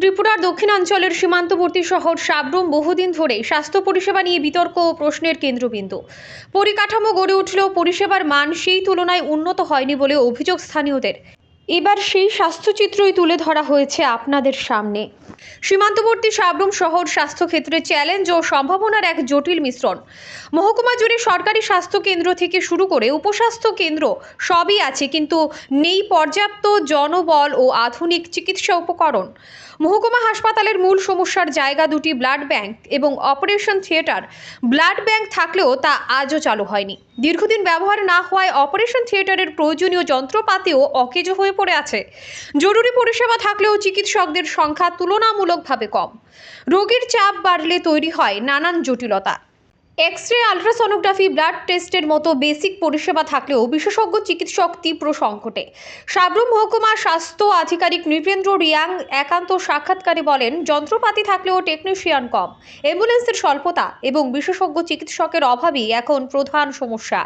ত্রিপুরার দক্ষিণাঞ্চলের সীমান্তবর্তী শহর সাবরুম বহুদিন ধরে স্বাস্থ্য পরিষেবা নিয়ে বিতর্ক ও প্রশ্নের কেন্দ্রবিন্দু। পরিকাঠামো গড়ে উঠলেও পরিষেবার মান সেই তুলনায় উন্নত হয়নি বলে অভিযোগ স্থানীয়দের। এবার সেই স্বাস্থ্যচিত্রই তুলে ধরা হয়েছে আপনাদের সামনে। সীমান্তবর্তী সাবরুম শহর স্বাস্থ্যক্ষেত্রে চ্যালেঞ্জ ও সম্ভাবনার এক জটিল মিশ্রণ। মহকুমা জুড়ে সরকারি স্বাস্থ্য কেন্দ্র থেকে শুরু করে উপস্বাস্থ্য কেন্দ্র সবই আছে, কিন্তু নেই পর্যাপ্ত জনবল ও আধুনিক চিকিৎসা উপকরণ। মহকুমা হাসপাতালের মূল সমস্যার জায়গা দুটি ব্লাড ব্যাংক এবং অপারেশন থিয়েটার। ব্লাড ব্যাংক থাকলেও তা আজও চালু হয়নি। দীর্ঘদিন ব্যবহার না হওয়ায় অপারেশন থিয়েটারের প্রয়োজনীয় যন্ত্রপাতিও অকেজো হয়ে পড়ে আছে। জরুরি পরিষেবা থাকলেও চিকিৎসকদের সংখ্যা তুলনামূলকভাবে কম। রোগীর চাপ বাড়লে তৈরি হয় নানান জটিলতা। এক্স রে আলট্রাসোনোগ্রাফি ব্লাড টেস্টের মতো বেসিক পরিষেবা থাকলেও বিশেষজ্ঞ চিকিৎসক তীব্র সংকটে। সাবরুম মহকুমা স্বাস্থ্য আধিকারিক নৃপেন্দ্র রিয়াং একান্ত সাক্ষাৎকারে বলেন, যন্ত্রপাতি থাকলেও টেকনিশিয়ান কম অ্যাম্বুলেন্সের স্বল্পতা এবং বিশেষজ্ঞ চিকিৎসকের অভাবই এখন প্রধান সমস্যা।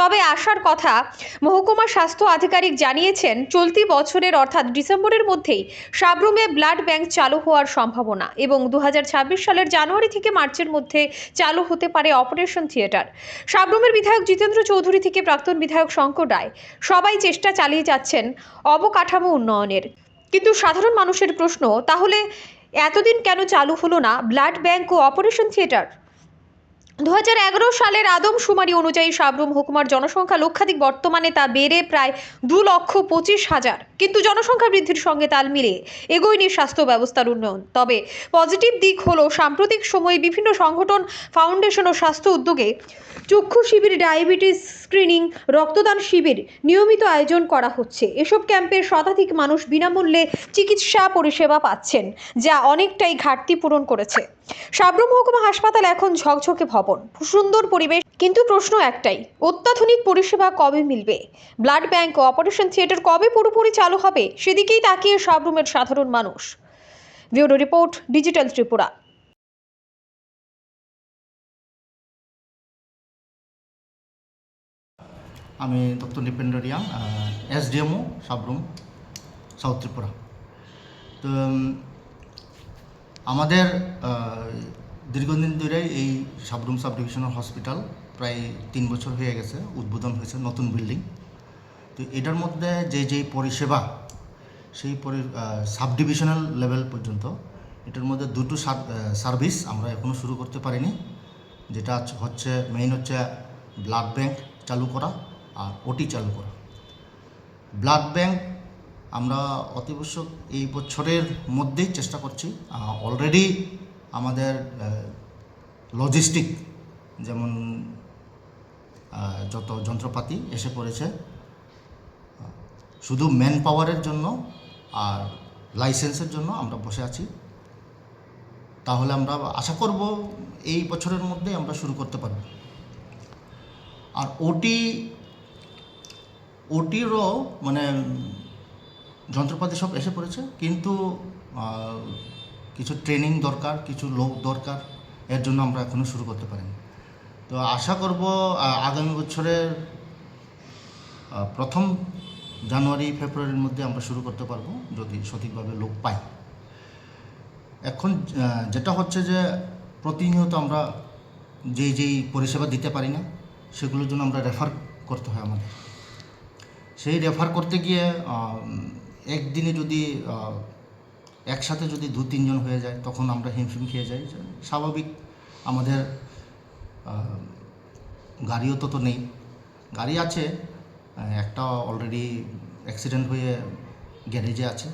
তবে আসার কথা মহকুমা স্বাস্থ্য আধিকারিক জানিয়েছেন, চলতি বছরের অর্থাৎ ডিসেম্বরের মধ্যেই সাবরুমে ব্লাড ব্যাংক চালু হওয়ার সম্ভাবনা এবং দু হাজার ছাব্বিশ সালের জানুয়ারি থেকে মার্চের মধ্যে চালু হতে পারে অপারেশন থিয়েটার। সাবরুমের বিধায়ক জিতেন্দ্র চৌধুরী থেকে প্রাক্তন বিধায়ক শঙ্কর রায় সবাই চেষ্টা চালিয়ে যাচ্ছেন অবকাঠামো উন্নয়নের। কিন্তু সাধারণ মানুষের প্রশ্ন, তাহলে এতদিন কেন চালু হলো না ব্লাড ব্যাংক ও অপারেশন থিয়েটার? দু হাজার এগারো সালের আদমশুমারি অনুযায়ী সাবরুম হুকুমার জনসংখ্যা লক্ষাধিক, বর্তমানে তা বেড়ে প্রায় দু লক্ষ পঁচিশ হাজার। কিন্তু জনসংখ্যা বৃদ্ধির সঙ্গে তাল মিলিয়ে এগোয়নি স্বাস্থ্য ব্যবস্থার উন্নয়ন। তবে পজিটিভ দিক হলো সাম্প্রতিক সময়ে বিভিন্ন সংগঠন, ফাউন্ডেশন ও স্বাস্থ্য উদ্যোগে চক্ষু শিবির, ডায়াবেটিস স্ক্রিনিং, রক্তদান শিবির নিয়মিত আয়োজন করা হচ্ছে। এসব ক্যাম্পে শতাধিক মানুষ বিনামূল্যে চিকিৎসা পরিষেবা পাচ্ছেন, যা অনেকটাই ঘাটতি পূরণ করেছে। সাবরুম মহকুমা হাসপাতাল এখন ঝকঝকে ভবন। সুন্দর পরিবেশ কিন্তু প্রশ্ন একটাই, অত্যাধুনিক পরিষেবা কবে মিলবে? ব্লাড ব্যাংক ও অপারেশন থিয়েটার কবে পুরোপুরি চালু হবে? সেদিকেই তাকিয়ে সাবরুমের সাধারণ মানুষ। Bureau report, digital Tripura. আমি doctor Nipendra Reang SDMO Sabroom south Tripura. তো আমাদের দীর্ঘদিন ধরে এই সাবরুম সাব ডিভিশনাল হসপিটাল প্রায় তিন বছর হয়ে গেছে, উদ্বোধন হয়েছে নতুন বিল্ডিং তো এটার মধ্যে যে যে পরিষেবা, সেই পরি সাব ডিভিশনাল লেভেল পর্যন্ত, এটার মধ্যে দুটো সার্ভিস আমরা এখনও শুরু করতে পারিনি। যেটা হচ্ছে- মেইন হচ্ছে ব্লাড ব্যাংক চালু করা আর ওটি চালু করা। ব্লাড ব্যাংক আমরা অতিবশ্যক এই বছরের মধ্যেই চেষ্টা করছি। অলরেডি আমাদের লজিস্টিক যেমন যত যন্ত্রপাতি এসে পড়েছে, শুধু ম্যান পাওয়ারের জন্য আর লাইসেন্সের জন্য আমরা বসে আছি। তাহলে আমরা আশা করব এই বছরের মধ্যে আমরা শুরু করতে পারব। আর ওটি ওটিরও মানে যন্ত্রপাতি সব এসে পড়েছে, কিন্তু কিছু ট্রেনিং দরকার, কিছু লোক দরকার, এর জন্য আমরা এখনও শুরু করতে পারিনি। তো আশা করব আগামী বছরের প্রথম জানুয়ারি, ফেব্রুয়ারির মধ্যে আমরা শুরু করতে পারব, যদি সঠিকভাবে লোক পাই এখন যেটা হচ্ছে যে প্রতিনিয়ত আমরা যেই যেই পরিষেবা দিতে পারি না, সেগুলোর জন্য আমরা রেফার করতে হয় আমাদের। সেই রেফার করতে গিয়ে একদিনে যদি একসাথে যদি দু তিনজন হয়ে যায়, তখন আমরা হিমশিম খেয়ে যাই। স্বাভাবিক আমাদের গাড়িও তো তো নেই। গাড়ি আছে একটা অলরেডি অ্যাক্সিডেন্ট হয়ে গ্যারেজে আছে।